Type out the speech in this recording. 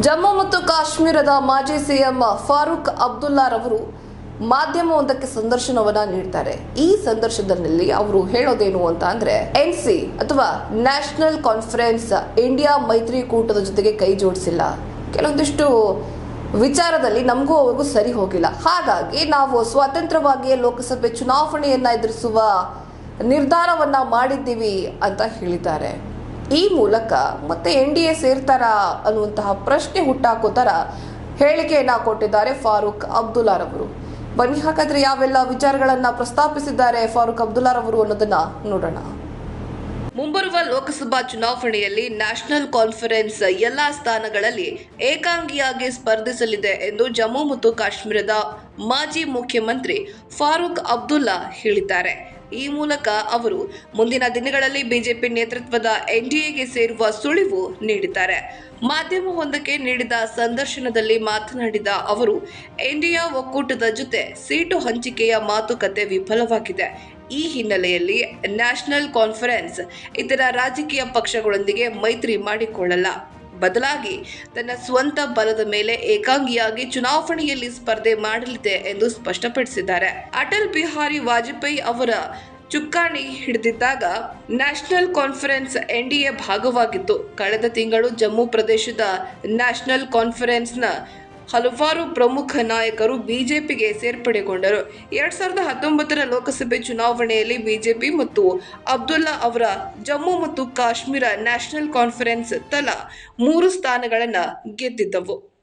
ಜಮ್ಮು ಮತ್ತು ಕಾಶ್ಮೀರದ ಮಾಜಿ ಸಿಎಂ ಫಾರೂಕ್ ಅಬ್ದುಲ್ಲಾರವರು ಮಾಧ್ಯಮವೊಂದಕ್ಕೆ ಸಂದರ್ಶನವನ್ನ ನೀಡ್ತಾರೆ. ಈ ಸಂದರ್ಶನದಲ್ಲಿ ಅವರು ಹೇಳೋದೇನು ಅಂತ ಅಂದ್ರೆ, ಎನ್ ಸಿ ಅಥವಾ ನ್ಯಾಷನಲ್ ಕಾನ್ಫರೆನ್ಸ್ ಇಂಡಿಯಾ ಮೈತ್ರಿಕೂಟದ ಜೊತೆಗೆ ಕೈ ಜೋಡಿಸಿಲ್ಲ. ಕೆಲವೊಂದಿಷ್ಟು ವಿಚಾರದಲ್ಲಿ ನಮಗೂ ಅವ್ರಿಗೂ ಸರಿ ಹೋಗಿಲ್ಲ. ಹಾಗಾಗಿ ನಾವು ಸ್ವತಂತ್ರವಾಗಿಯೇ ಲೋಕಸಭೆ ಚುನಾವಣೆಯನ್ನ ಎದುರಿಸುವ ನಿರ್ಧಾರವನ್ನ ಮಾಡಿದ್ದೀವಿ ಅಂತ ಹೇಳಿದ್ದಾರೆ. ಈ ಮೂಲಕ ಮತ್ತೆ ಎನ್ ಡಿ ಎ ಸೇರ್ತಾರಾ ಅನ್ನುವಂತಹ ಪ್ರಶ್ನೆ ಹುಟ್ಟಾಕೋ ಥರ ಹೇಳಿಕೆಯನ್ನ ಕೊಟ್ಟಿದ್ದಾರೆ ಫಾರೂಕ್ ಅಬ್ದುಲ್ಲಾರವರು ಬನ್ನಿ ಹಾಗಾದ್ರೆ ಯಾವೆಲ್ಲ ವಿಚಾರಗಳನ್ನ ಪ್ರಸ್ತಾಪಿಸಿದ್ದಾರೆ ಫಾರೂಕ್ ಅಬ್ದುಲ್ಲಾರವರು ಅನ್ನೋದನ್ನ ನೋಡೋಣ. ಮುಂಬರುವ ಲೋಕಸಭಾ ಚುನಾವಣೆಯಲ್ಲಿ ನ್ಯಾಷನಲ್ ಕಾನ್ಫರೆನ್ಸ್ ಎಲ್ಲಾ ಸ್ಥಾನಗಳಲ್ಲಿ ಏಕಾಂಗಿಯಾಗಿ ಸ್ಪರ್ಧಿಸಲಿದೆ ಎಂದು ಜಮ್ಮು ಮತ್ತು ಕಾಶ್ಮೀರದ ಮಾಜಿ ಮುಖ್ಯಮಂತ್ರಿ ಫಾರೂಕ್ ಅಬ್ದುಲ್ಲಾ ಹೇಳಿದ್ದಾರೆ. ಈ ಮೂಲಕ ಅವರು ಮುಂದಿನ ದಿನಗಳಲ್ಲಿ ಬಿಜೆಪಿ ನೇತೃತ್ವದ ಎನ್ಡಿಎಗೆ ಸೇರುವ ಸುಳಿವು ನೀಡಿದ್ದಾರೆ. ಮಾಧ್ಯಮವೊಂದಕ್ಕೆ ನೀಡಿದ ಸಂದರ್ಶನದಲ್ಲಿ ಮಾತನಾಡಿದ ಅವರು, ಎನ್ಡಿಎ ಒಕ್ಕೂಟದ ಜೊತೆ ಸೀಟು ಹಂಚಿಕೆಯ ಮಾತುಕತೆ ವಿಫಲವಾಗಿದೆ. ಈ ಹಿನ್ನೆಲೆಯಲ್ಲಿ ನ್ಯಾಷನಲ್ ಕಾನ್ಫರೆನ್ಸ್ ಇತರ ರಾಜಕೀಯ ಪಕ್ಷಗಳೊಂದಿಗೆ ಮೈತ್ರಿ ಮಾಡಿಕೊಳ್ಳಲ್ಲ. ಬದಲಾಗಿ ತನ್ನ ಸ್ವಂತ ಬಲದ ಮೇಲೆ ಏಕಾಂಗಿಯಾಗಿ ಚುನಾವಣೆಯಲ್ಲಿ ಸ್ಪರ್ಧೆ ಮಾಡಲಿದೆ ಎಂದು ಸ್ಪಷ್ಟಪಡಿಸಿದ್ದಾರೆ. ಅಟಲ್ ಬಿಹಾರಿ ವಾಜಪೇಯಿ ಅವರ ಚುಕ್ಕಾಣಿ ಹಿಡಿದಿದ್ದಾಗ ನ್ಯಾಷನಲ್ ಕಾನ್ಫರೆನ್ಸ್ ಎನ್ಡಿಎ ಭಾಗವಾಗಿತ್ತು. ಕಳೆದ ತಿಂಗಳು ಜಮ್ಮು ಪ್ರದೇಶದ ನ್ಯಾಷನಲ್ ಕಾನ್ಫರೆನ್ಸ್ನ ಹಲವಾರು ಪ್ರಮುಖ ನಾಯಕರು ಬಿಜೆಪಿಗೆ ಸೇರ್ಪಡೆಗೊಂಡರು. ಎರಡ್ ಸಾವಿರದ ಹತ್ತೊಂಬತ್ತರ ಲೋಕಸಭೆ ಚುನಾವಣೆಯಲ್ಲಿ ಬಿಜೆಪಿ ಮತ್ತು ಅಬ್ದುಲ್ಲಾ ಅವರ ಜಮ್ಮು ಮತ್ತು ಕಾಶ್ಮೀರ ನ್ಯಾಷನಲ್ ಕಾನ್ಫರೆನ್ಸ್ ತಲಾ ಮೂರು ಸ್ಥಾನಗಳನ್ನು ಗೆದ್ದಿದ್ದವು.